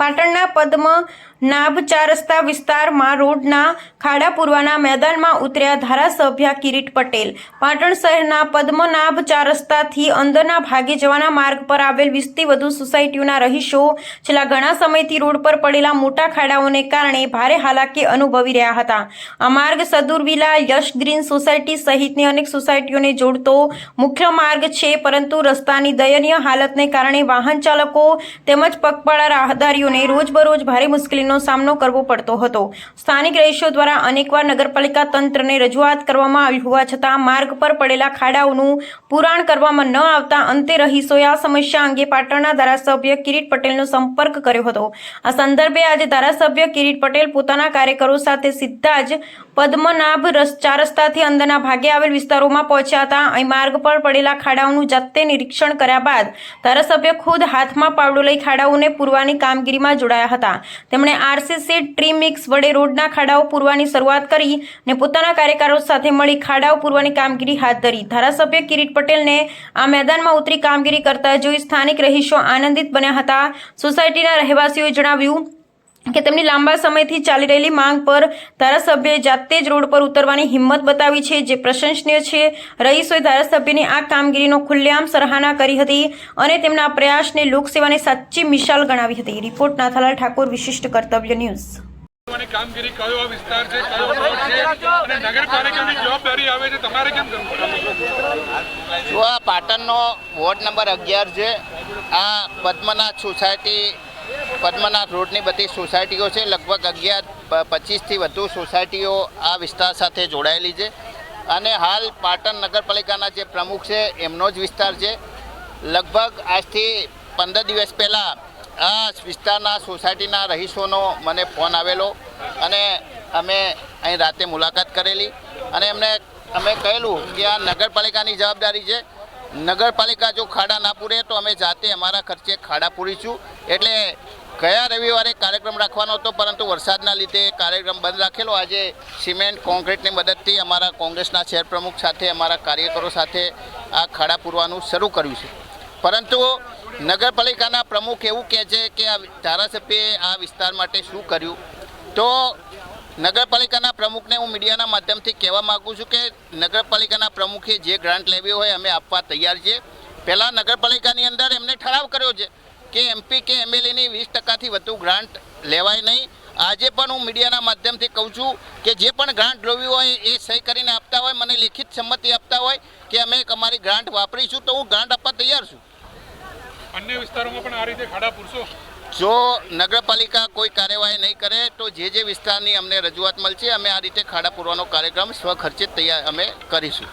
પાટણના પદ્મ નાભ ચાર રસ્તા વિસ્તારમાં રોડના ખાડા પૂરવાના મેદાનમાં ઉતર્યા ધારાસભ્ય કિરીટ પટેલ. પાટણ શહેરના પદ્મનાભ ચાર રસ્તાથી અંદરના ભાગે જવાના માર્ગ પર આવેલ વીસથી વધુ સોસાયટીઓના રહીશો છેલ્લા ઘણા સમયથી રોડ પર પડેલા મોટા ખાડાઓને કારણે ભારે હાલાકી અનુભવી રહ્યા હતા. આ માર્ગ સદુરવિલા યશ ગ્રીન સોસાયટી સહિતની અનેક સોસાયટીઓને જોડતો મુખ્ય માર્ગ છે, પરંતુ રસ્તાની દયનીય હાલતને કારણે વાહન ચાલકો તેમજ પગપાળા રાહદારીઓને રોજબરોજ ભારે મુશ્કેલીનો સામનો કરવો પડતો હતો. સ્થાનિક રહીશો દ્વારા અનેકવાર નગરપાલિકા તંત્રને રજૂઆત કરવામાં આવી હોવા છતાં માર્ગ પર પડેલા ખાડાઓનું પુરાણ કરવામાં ન આવતા અંતે રહીશોએ આ સમસ્યા અંગે પાટણના ધારાસભ્ય કિરીટ પટેલનો સંપર્ક કર્યો હતો. આ સંદર્ભે આજે ધારાસભ્ય કિરીટ પટેલ પોતાના કાર્યકરો સાથે સીધા જ પદ્મનાભ ચાર રસ્તાથી અંદરના ભાગે આવેલ વિસ્તારોમાં પહોંચ્યા હતા. અહીં માર્ગ પર પડેલા ખાડાઓનું જાતે નિરીક્ષણ કર્યા બાદ ધારાસભ્ય ખુદ હાથમાં પાવડો લઈ ખાડાઓને પૂરવાની કામગીરીમાં જોડાયા હતા. તેમણે આરસીસી ટ્રી મિક્સ વડે રોડના ખાડાઓ પૂરવાની શરૂઆત કરી અને પોતાના કાર્યકરો સાથે મળી ખાડાઓ પૂરવાની કામગીરી હાથ ધરી. ધારાસભ્ય કિરીટ પટેલને આ મેદાનમાં ઉતરી કામગીરી કરતા જોઈ સ્થાનિક રહીશો આનંદિત બન્યા હતા. સોસાયટીના રહેવાસીઓએ જણાવ્યું કે તેમની લાંબા સમયથી ચાલી રહેલી માંગ પર ધારાસભ્યએ જાતે જ રોડ પર ઉતરવાની હિંમત બતાવી છે જે પ્રશંસનીય છે. રહીશોએ ધારાસભ્યની આ કામગીરીનો ખુલ્લેઆમ સરાહના કરી હતી અને તેમના પ્રયાસને લોકસેવાની સાચી મિસાલ ગણાવી હતી. રિપોર્ટ નાથાલાલ ઠાકોર વિશિષ્ટ કર્તવ્ય ન્યૂઝ. કામગીરી કયો આ વિસ્તાર છે કયો રોડ છે અને નગરપાલિકાની જવાબદારી આવે છે તમારે કેમ કરવું જો આ પાટણનો વોર્ડ નંબર અગિયાર છે આ પદ્મનાથ સોસાયટી પદ્મનાથ રોડની બધી સોસાયટીઓ છે. લગભગ અગિયાર પચીસથી વધુ સોસાયટીઓ આ વિસ્તાર સાથે જોડાયેલી છે. અને હાલ પાટણ નગરપાલિકાના જે પ્રમુખ છે, એમનો જ વિસ્તાર છે. લગભગ આજથી પંદર દિવસ પહેલાં આ વિસ્તારના સોસાયટીના રહીશોનો મને ફોન આવેલો અને અમે અહીં રાતે મુલાકાત કરેલી. અને એમને, અમે કહેલું કે આ નગરપાલિકાની જવાબદારી છે. નગરપાલિકા જો ખાડા ના પૂરે તો અમે જાતે અમારા ખર્ચે ખાડા પૂરીશું. એટલે ગયા રવિવારે કાર્યક્રમ રાખવાનો હતો, પરંતુ વરસાદના લીધે કાર્યક્રમ બંધ રાખેલો. આજે સિમેન્ટ, કોન્ક્રીટની મદદથી અમારા કોંગ્રેસના શહેર પ્રમુખ સાથે, અમારા કાર્યકરો સાથે આ ખાડા પૂરવાનું શરૂ કર્યું છે. પરંતુ નગરપાલિકાના પ્રમુખ એવું કહે છે કે આ ધારાસભ્યએ આ વિસ્તાર માટે શું કર્યું? તો નગરપાલિકાના પ્રમુખને હું મીડિયાના માધ્યમથી કહેવા માગું છું કે નગરપાલિકાના પ્રમુખે જે ગ્રાન્ટ લેવી હોય અમે આપવા તૈયાર છીએ. પહેલાં નગરપાલિકાની અંદર એમને ઠરાવ કર્યો છે. કે એમપી કે એમએલએની વીસ ટકાથી વધુ ગ્રાન્ટ લેવાય નહીં. આજે પણ હું મીડિયાના માધ્યમથી કહું છું કે જે પણ ગ્રાન્ટ લેવી હોય એ સહી કરીને આપતા હોય મને લિખિત સંમતિ આપતા હોય કે અમે અમારી ગ્રાન્ટ વાપરીશું તો હું ગ્રાન્ટ આપવા તૈયાર છું. અન્ય વિસ્તારોમાં પણ આ રીતે ખાડા પૂરશો? જો નગરપાલિકા કોઈ કાર્યવાહી નહીં કરે તો જે જે વિસ્તારની અમને રજૂઆત મળશે અમે આ રીતે ખાડા પૂરવાનો કાર્યક્રમ સ્વખર્ચિત તૈયાર અમે કરીશું.